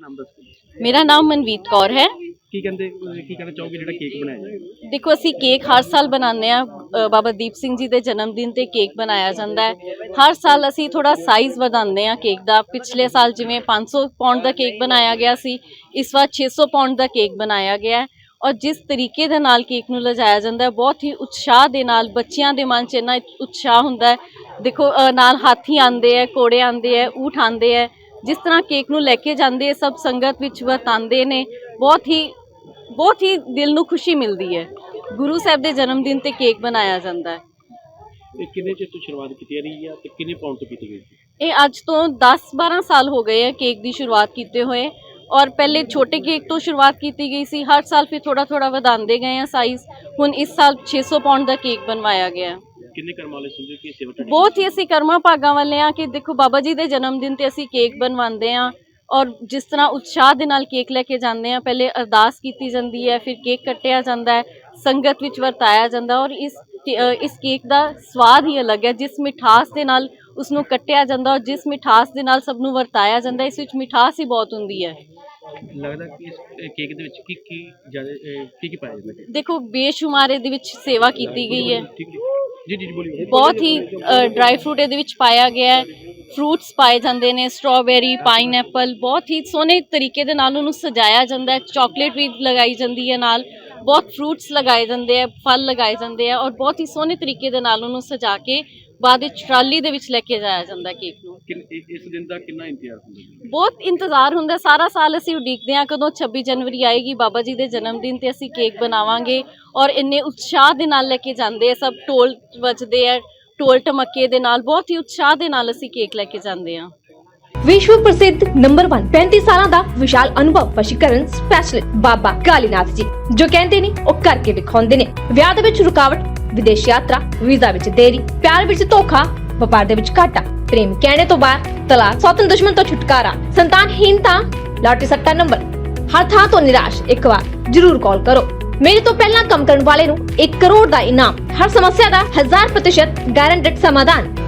ਨਾਮ ਦੱਸੋ ਮੇਰਾ ਨਾਮ ਮਨਵੀਤ ਕੌਰ ਹੈ। ਕੀ ਕਹਿੰਦੇ ਕੀ ਕਹਿਣਾ ਚਾਹੋਗੇ ਜਿਹੜਾ ਕੇਕ ਬਣਾਇਆ ਜਾਏਗਾ ਦੇਖੋ ਅਸੀਂ ਕੇਕ ਹਰ ਸਾਲ ਬਣਾਉਂਦੇ ਆ ਬਾਬਾ ਦੀਪ ਸਿੰਘ ਜੀ ਦੇ ਜਨਮ ਦਿਨ ਤੇ ਕੇਕ ਬਣਾਇਆ ਜਾਂਦਾ ਹੈ। ਹਰ ਸਾਲ ਅਸੀਂ ਥੋੜਾ ਸਾਈਜ਼ ਵਧਾਉਂਦੇ ਆ ਕੇਕ ਦਾ। ਪਿਛਲੇ ਸਾਲ ਜਿਵੇਂ 500 ਪੌਂਡ ਦਾ ਕੇਕ ਬਣਾਇਆ ਗਿਆ ਸੀ ਇਸ ਵਾਰ 600 ਪੌਂਡ ਦਾ ਕੇਕ ਬਣਾਇਆ ਗਿਆ ਹੈ। ਔਰ ਜਿਸ ਤਰੀਕੇ ਦੇ ਨਾਲ ਕੇਕ ਨੂੰ ਲਜਾਇਆ ਜਾਂਦਾ ਹੈ ਬਹੁਤ ਹੀ ਉਤਸ਼ਾਹ ਦੇ ਨਾਲ ਬੱਚਿਆਂ ਦੇ ਮਨ 'ਚ ਇੰਨਾ ਉਤਸ਼ਾਹ ਹੁੰਦਾ ਹੈ। ਦੇਖੋ ਨਾਲ ਹਾਥੀ ਆਂਦੇ ਹੈ ਕੋੜੇ ਆਂਦੇ ਹੈ ਊਠ ਆਂਦੇ ਹੈ। ਜਿਸ ਤਰ੍ਹਾਂ ਕੇਕ ਨੂੰ ਲੈ ਕੇ ਜਾਂਦੇ ਸਭ ਸੰਗਤ ਵਿੱਚ ਵਰਤਾਉਂਦੇ ਨੇ ਬਹੁਤ ਹੀ ਬਹੁਤ ਹੀ ਦਿਲ ਨੂੰ ਖੁਸ਼ੀ ਮਿਲਦੀ ਹੈ। ਗੁਰੂ ਸਾਹਿਬ ਦੇ ਜਨਮ ਦਿਨ ਤੇ ਕੇਕ ਬਣਾਇਆ ਜਾਂਦਾ ਹੈ। ਇਹ ਕਿੰਨੇ ਚਿਰ ਤੋਂ ਸ਼ੁਰੂਆਤ ਕੀਤੀ ਰਹੀ ਹੈ ਤੇ ਕਿੰਨੇ ਪਾਉਂਡ ਤੋਂ ਕੀਤੀ ਗਈ ਸੀ? ਇਹ ਅੱਜ ਤੋਂ 10-12 ਸਾਲ ਹੋ ਗਏ ਹੈ ਕੇਕ ਦੀ ਸ਼ੁਰੂਆਤ ਕੀਤੇ ਹੋਏ ਔਰ ਪਹਿਲੇ ਛੋਟੇ ਕੇਕ ਤੋਂ ਸ਼ੁਰੂਆਤ ਕੀਤੀ ਗਈ ਸੀ। ਹਰ ਸਾਲ ਫਿਰ ਥੋੜਾ ਥੋੜਾ ਵਧਾਉਂਦੇ ਗਏ ਆ ਸਾਈਜ਼ ਹੁਣ ਇਸ ਸਾਲ 600 ਪੌਂਡ ਦਾ ਕੇਕ ਬਣਵਾਇਆ ਗਿਆ ਹੈ। ਕਿੰਨੇ ਕਰਮ ਵਾਲੇ ਸਮਝੋ ਕਿ ਸੇਵਾ ਤੁਹਾਡੀ ਬਹੁਤ ਹੀ ਅਸੀਂ ਕਰਮਾਂ ਭਾਗਾਂ ਵਾਲੇ ਆ ਕਿ ਦੇਖੋ ਬਾਬਾ ਜੀ ਦੇ ਜਨਮ ਦਿਨ ਤੇ ਅਸੀਂ ਕੇਕ ਬਣਵਾਉਂਦੇ ਆ ਔਰ ਜਿਸ ਤਰ੍ਹਾਂ ਉਤਸ਼ਾਹ ਦੇ ਨਾਲ ਕੇਕ ਲੈ ਕੇ ਜਾਂਦੇ ਆ ਪਹਿਲੇ ਅਰਦਾਸ ਕੀਤੀ ਜਾਂਦੀ ਹੈ ਫਿਰ ਕੇਕ ਕੱਟਿਆ ਜਾਂਦਾ ਹੈ ਸੰਗਤ ਵਿੱਚ ਵਰਤਾਇਆ ਜਾਂਦਾ ਔਰ ਇਸ ਇਸ ਕੇਕ ਦਾ ਸਵਾਦ ਹੀ ਅਲੱਗ ਹੈ ਜਿਸ ਮਿਠਾਸ ਦੇ ਨਾਲ ਉਸ ਨੂੰ ਕੱਟਿਆ ਜਾਂਦਾ ਔਰ ਜਿਸ ਮਿਠਾਸ ਦੇ ਨਾਲ ਸਭ ਨੂੰ ਵਰਤਾਇਆ ਜਾਂਦਾ ਇਸ ਵਿੱਚ ਮਿਠਾਸ ਹੀ ਬਹੁਤ ਹੁੰਦੀ ਹੈ। ਲੱਗਦਾ ਕਿ ਇਸ ਕੇਕ ਦੇ ਵਿੱਚ ਕੀ ਕੀ ਕੀ ਕੀ ਪਾਇਆ ਜਾਂਦਾ ਦੇਖੋ ਬੇਸ਼ੁਮਾਰ ਇਹਦੇ ਵਿੱਚ ਸੇਵਾ ਕੀਤੀ ਗਈ ਹੈ। ਜੀ ਜੀ ਜੀ ਬਹੁਤ ਹੀ ਡਰਾਈ ਫਰੂਟ ਇਹਦੇ ਵਿੱਚ ਪਾਇਆ ਗਿਆ ਹੈ। ਫਰੂਟਸ ਪਾਏ ਜਾਂਦੇ ਨੇ ਸਟ੍ਰਾਬੇਰੀ ਪਾਈਨਐਪਲ ਬਹੁਤ ਹੀ ਸੋਹਣੇ ਤਰੀਕੇ ਦੇ ਨਾਲ ਉਹਨੂੰ ਸਜਾਇਆ ਜਾਂਦਾ ਹੈ। ਚਾਕਲੇਟ ਵੀ ਲਗਾਈ ਜਾਂਦੀ ਹੈ ਨਾਲ। ਬਹੁਤ ਫਰੂਟਸ ਲਗਾਏ ਜਾਂਦੇ ਆ ਫਲ ਲਗਾਏ ਜਾਂਦੇ ਆ ਔਰ ਬਹੁਤ ਹੀ ਸੋਹਣੇ ਤਰੀਕੇ ਦੇ ਨਾਲ ਉਹਨੂੰ ਸਜਾ ਕੇ ਬਾਅਦ ਵਿੱਚ ਟਰਾਲੀ ਦੇ ਵਿੱਚ ਲੈ ਕੇ ਜਾਇਆ ਜਾਂਦਾ ਕੇਕ ਨੂੰ। ਕਿੰਨ- ਇ- ਇਸ ਦਿਨ ਦਾ ਕਿੰਨਾ ਇੰਤਜ਼ਾਰ ਹੁੰਦਾ ਬਹੁਤ ਇੰਤਜ਼ਾਰ ਹੁੰਦਾ ਸਾਰਾ ਸਾਲ ਅਸੀਂ ਉਡੀਕਦੇ ਹਾਂ ਕਦੋਂ 26 ਜਨਵਰੀ ਆਏਗੀ ਬਾਬਾ ਜੀ ਦੇ ਜਨਮ ਦਿਨ ਤੇ ਅਸੀਂ ਕੇਕ ਬਣਾਵਾਂਗੇ ਔਰ ਇੰਨੇ ਉਤਸ਼ਾਹ ਦੇ ਨਾਲ ਲੈ ਕੇ ਜਾਂਦੇ ਆ ਸਭ ਢੋਲ ਵੱਜਦੇ ਆ ਢੋਲ ਟਮੱਕੇ ਦੇ ਨਾਲ ਬਹੁਤ ਹੀ ਉਤਸ਼ਾਹ ਦੇ ਨਾਲ ਅਸੀਂ ਕੇਕ ਲੈ ਕੇ ਜਾਂਦੇ ਹਾਂ। ਵਿਸ਼ਵ ਪ੍ਰਸਿੱਧ ਨੰਬਰ 1 35 ਸਾਲਾਂ ਦਾ ਵਿਸ਼ਾਲ ਅਨੁਭਵ ਵਸ਼ੀਕਰਨ ਸਪੈਸ਼ਲਿਸਟ ਬਾਬਾ ਕਾਲੀਨਾਥ ਜੀ ਜੋ ਕਹਿੰਦੇ ਨੇ ਉਹ ਕਰਕੇ ਵਿਖਾਉਂਦੇ ਨੇ। ਵਿਆਹ ਦੇ ਵਿੱਚ ਰੁਕਾਵਟ ਵਿਦੇਸ਼ ਯਾਤਰਾ, ਵੀਜ਼ਾ ਵਿੱਚ ਦੇਰੀ, ਪਿਆਰ ਵਿੱਚ ਧੋਖਾ, ਵਪਾਰ ਦੇ ਵਿੱਚ ਘਾਟਾ, ਪ੍ਰੇਮ ਕਹਿਣੇ ਤੋਂ ਬਾਅਦ ਤਲਾਕ, ਸੌਤਨ ਦੁਸ਼ਮਣ ਤੋਂ ਛੁਟਕਾਰਾ ਸੰਤਾਨਹੀਨਤਾ ਲਾਟਰੀ ਸੱਟਾ ਨੰਬਰ। ਹਰ ਥਾਂ ਤੋਂ ਨਿਰਾਸ਼, ਇੱਕ ਵਾਰ ਜ਼ਰੂਰ ਕਾਲ ਕਰੋ। ਮੇਰੇ ਤੋਂ ਪਹਿਲਾਂ ਕੰਮ ਕਰਨ ਵਾਲੇ ਨੂੰ 1 ਕਰੋੜ ਦਾ ਇਨਾਮ, ਹਰ ਸਮੱਸਿਆ ਦਾ 1000% ਗਾਰੰਟਡ ਸਮਾਧਾਨ।